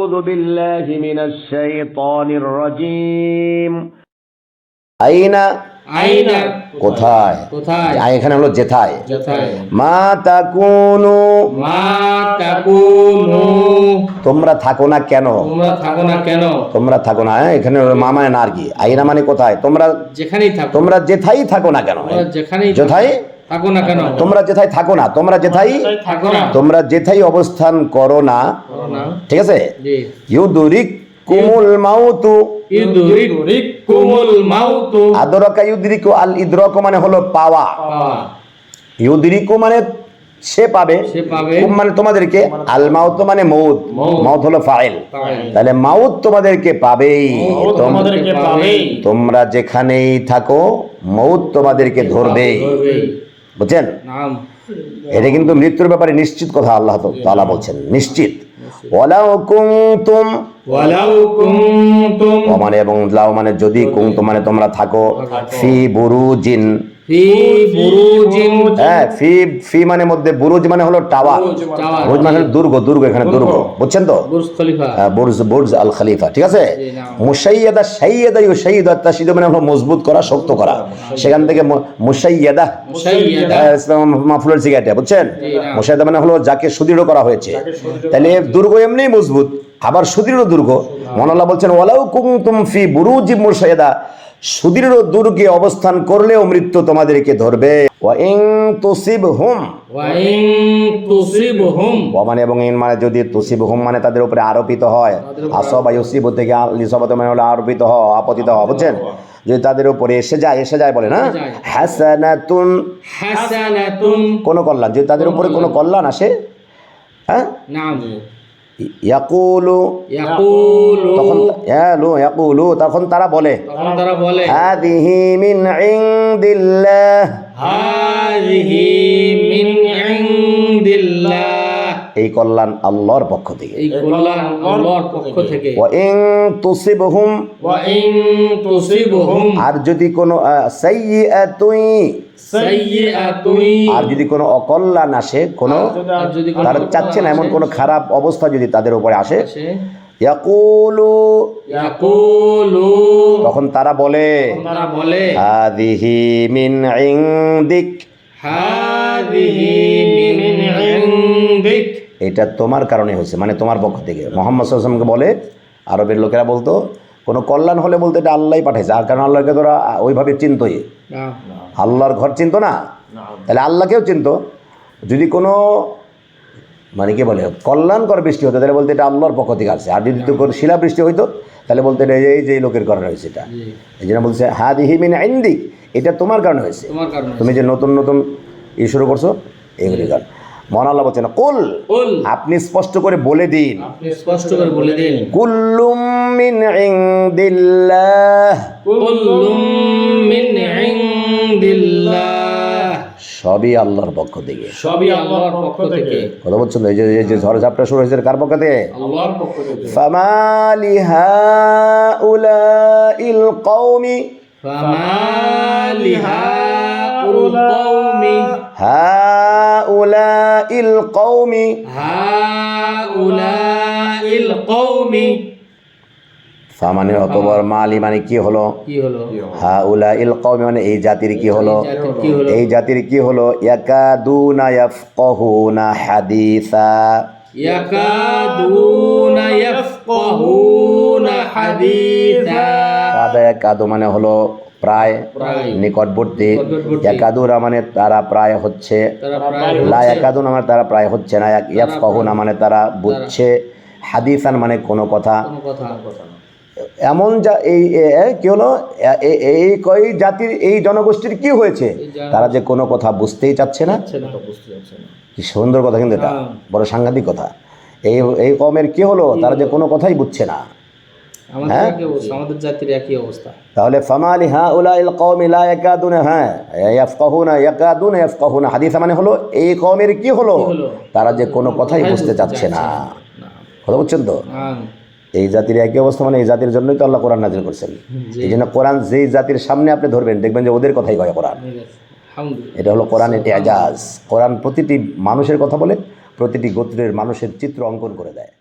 أعوذ بالله من الشيطان الرجيم أين আইনা কোথায় কোথায় আই এখানে হলো যেথায় যথায় মা তাকুনু মা তাকুনু তোমরা থাকো না কেন তোমরা থাকো না কেন তোমরা থাকো না হ্যাঁ? এখানে হলো মামায় না আর কি আইনা মানে কোথায় তোমরা যেখানেই থাকো তোমরা যেথাই থাকো না কেন তোমরা যেখানেই যেথাই থাকো না কেন? তোমরা যেথাই থাকো না তোমরা যেথাই থাকো না। তোমরা যেথাই অবস্থান করো না ঠিক আছে? ইউদুরিক কুমুল মাউতু। ইউদরিকুমুল মাউতু। আদরকা ইউদরিকু আল ইদরক মানে হলো পাওয়া। ইউদরিকু মানে সে পাবে। মানে তোমাদেরকে আল মাউত মানে মৌত মৌত হলো ফাইল। তাহলে মাউত তোমাদেরকে পাবেই। তোম- তোমরা যেখানেই থাকো মৌত তোমাদেরকে ধরবেই। বুঝছেন? এটা কিন্তু মৃত্যুর ব্যাপারে নিশ্চিত কথা আল্লাহ তালা বলছেন নিশ্চিত। ওয়ালাউ কুনতুম ওয়ালাউ কুনতুম। মানে এবং লাউ মানে যদি কুনতুম মানে তোমরা থাকো। ফি বুরুজিন। ফি বুরুজিন হ্যাঁ ফি ফি মানে মধ্যে বুরুজ মানে হলো টাওয়ার। টাওয়ার। বুরুজ মানে দুর্গ দুর্গ এখানে দুর্গ। বুঝছেন তো? Burj Khalifa. আহ, বুর্জ বুর্জ আল খলিফা ঠিক আছে? জি, নাম। মুসাইয়াদা সাইয়াদা ইউ সাইয়াদা তাসিদ মানে হলো মজবুত করা শক্ত করা। সেখান থেকে মাফুলের সিগারেট বুঝছেন। মানে হলো যাকে সুদৃঢ় করা হয়েছে। তাহলে দুর্গ এমনি মজবুত আবার সুদৃঢ় দুর্গ। মনাল্লাহ বলছেন ওয়ালাউ কুনতুম ফি বুরুজি মুসাইয়াদা। সুদৃঢ় দুর্গে অবস্থান করলেও মৃত্যু তোমাদেরকে ধরবে। ইন তুসিবহুম। মানে এবং ইন মানে যদি তুসিবহুম মানে তাদের উপরে আরোপিত হয়। আসব ইউসিব থেকে লিসবত মানে হলো আরোপিত আপতিত বুঝছেন? যদি তাদের উপরে এসে যায় এসে যায় বলে না? যায়। হাসানাতুন। হাসানাতুন। কোন কল্যাণ। যদি তাদের উপরে কোনো কল্যাণ আসে হ্যাঁ? ইয়াকুলু। তখন ইয়ালু ইয়াকুলু। তখন তারা বলে তখন তারা বলে হাদিহি মিন ইনদিল্লাহ। মিন ইনদিল্লাহ। এই কল্যাণ আল্লাহর পক্ষ থেকে। এই কল্যাণ আল্লাহর পক্ষ থেকে। ওয়া ইন তুসিবহুম। ওয়া ইন তুসিবহুম। আর যদি কোনো সাইয়্যাতুই আর যদি কোনো অকল্যাণ আসে কোনো তারা চাচ্ছে না এমন কোনো খারাপ অবস্থা যদি তাদের উপরে আসে আসে। ইয়াকুলু। ইয়াকুলু। তখন তারা বলে তারা বলে হাদিহি মিন ইনদিক। হাযিহি মিন ইনদিক এটা তোমার কারণে হয়েছে মানে তোমার পক্ষ থেকে। মোহাম্মদ সাল্লামকে বলে আরবের লোকেরা বলতো কোনো কল্যাণ হলে বলতো এটা আল্লাহই পাঠাইছে আর কারণ আল্লাহকে তোরা ওইভাবে চিনতই। আল্লাহর ঘর চিনতো না? তাহলে আল্লাহকেও চিনতো। যদি কোনো মানে কি বলে কল্যাণকর বৃষ্টি হতো তাহলে বলতে এটা আল্লাহর পক্ষ থেকে আসছে। আর যদি তো কোনো শিলাবৃষ্টি হইতো তাহলে বলতে এটা এই যে লোকের কারণে হয়েছে এটা। এই জন্য বলছে হ্যাঁ দিহিমিন আইন্দিক এটা তোমার কারণে হয়েছে। তুমি যে নতুন নতুন ই শুরু করছ এগুলি কারণ। মহান আল্লাহ বলছেন কুল আপনি স্পষ্ট করে বলে দিন। স্পষ্ট করে বলে দিন। কুল্লুম মিন ইনদিল্লাহ। কুল্লুম মিন ইনদিল্লাহ। সবই আল্লাহর পক্ষ থেকে। সবই আল্লাহর পক্ষ থেকে। কথা বলছেন এই যে এই যে ঝড় ঝাপটা শুরু হয়েছে কার পক্ষ থেকে? আল্লাহর পক্ষ থেকে। ফামালি হাউলাইল কওমি। ফামালি হাউলাইল কওমি। হা القوم هؤلاء القوم কৌমি মানে মালি মানে কি হলো? হা উলা ইল মানে এই জাতির কি হলো? এই জাতির কি হলো? ইয়াকাদুনা ইয়াফকাহুনা হাদিসা। ইয়াকাদুনা ইয়াফকাহুনা হাদিসা। কাদা মানে হলো প্রায় নিকটবর্তী। ইয়াকাদুরা মানে তারা প্রায় হচ্ছে লা ইয়াকাদুনা মানে তারা প্রায় হচ্ছে না ইয়াফকাহুনা মানে তারা বুঝছে হাদিসান মানে কোনো কথা। এমন যা এই কি হলো? এই কই জাতির এই জনগোষ্ঠীর কি হয়েছে? তারা যে কোনো কথা বুঝতেই চাচ্ছে না। কি সুন্দর কথা কিন্তু এটা হ্যাঁ। বড় সাংঘাতিক কথা। এই এই কমের কি হলো? তারা যে কোনো কথাই বুঝছে না। আমাদের আমাদের জাতির একই অবস্থা। তাহলে ফামালি লা ইয়াকাদুনা হ্যাঁ ইয়াফকাহুনা ইয়াকাদুনা ইয়াফকাহুনা হাদিসা মানে হলো এই কি হলো? তারা যে কোনো কথাই বুঝতে চাচ্ছে না। কথা বুঝছেন তো? এই জাতির একই অবস্থা মানে এই জাতির জন্যই তো আল্লাহ কোরআন নাজিল করছেন। এই জন্য কোরআন যেই জাতির সামনে আপনি ধরবেন দেখবেন যে ওদের কথাই কয় কোরআন। এটা হলো কোরআনের এজাজ। কোরআন প্রতিটি মানুষের কথা বলে প্রতিটি গোত্রের মানুষের চিত্র অঙ্কন করে দেয়।